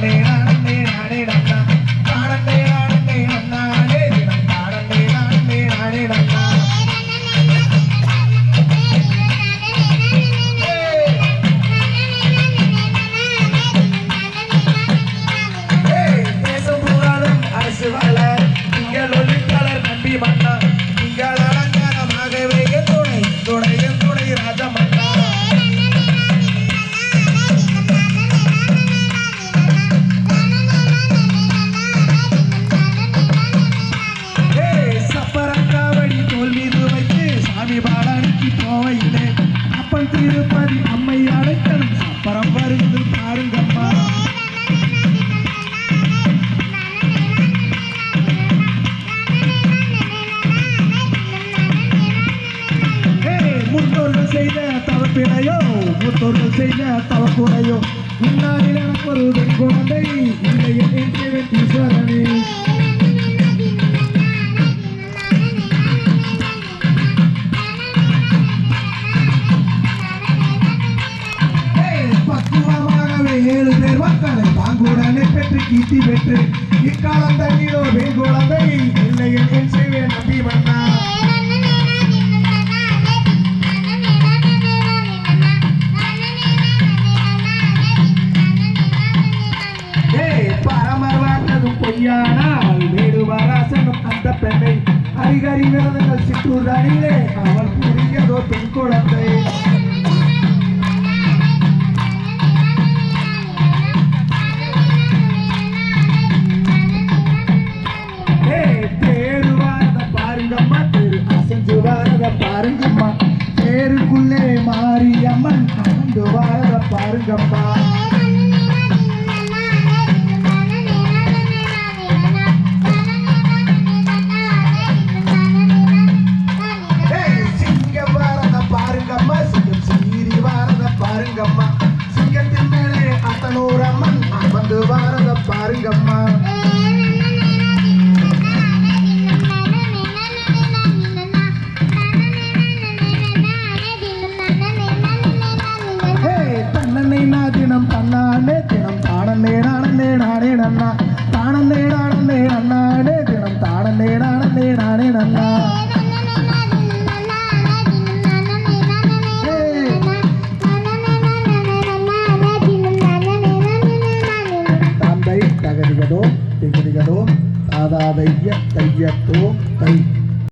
தானே நானே நானே நன்னா திருப்பதி அம்மை அழைக்கணும் சப்பரம் வருது பாருங்கம்மா. முன்னோர்கள் செய்த தவப்பினையோ முத்தோர்கள் செய்த தவக்குறையோ முன்னாடில் எனக்கு ஒரு குழந்தை இல்லை என்று வெட்டீஸ்வரனே கீர்த்தி பெற்று இக்காலம் தண்ணீரோ பெண் குழந்தை. இல்லை என் செய்வேன் நம்பி மன்னா ஏய், பரமர் வாழ்ந்ததும் அந்த பெண்ணை அறிகறி விரதங்கள் சிற்றூர் அணியிலே அவள் புரியதோ பெண் குழந்தை. வாரத பாருங்கம்மா. பேருக்குள்ளே மாரியம்மன் அசைஞ்சு வாழ பாருங்கம்மா. தினம் தன்னானே தினம் தானன்னே நானன்னே நானே நன்னா. தானன்னே நானன்னே நன்னானே தினம் தானன்னே நானன்னே நானே நன்னா. தந்தை தகதிகதோ திகதிகதோ தாதாதைய தையத்தோ தை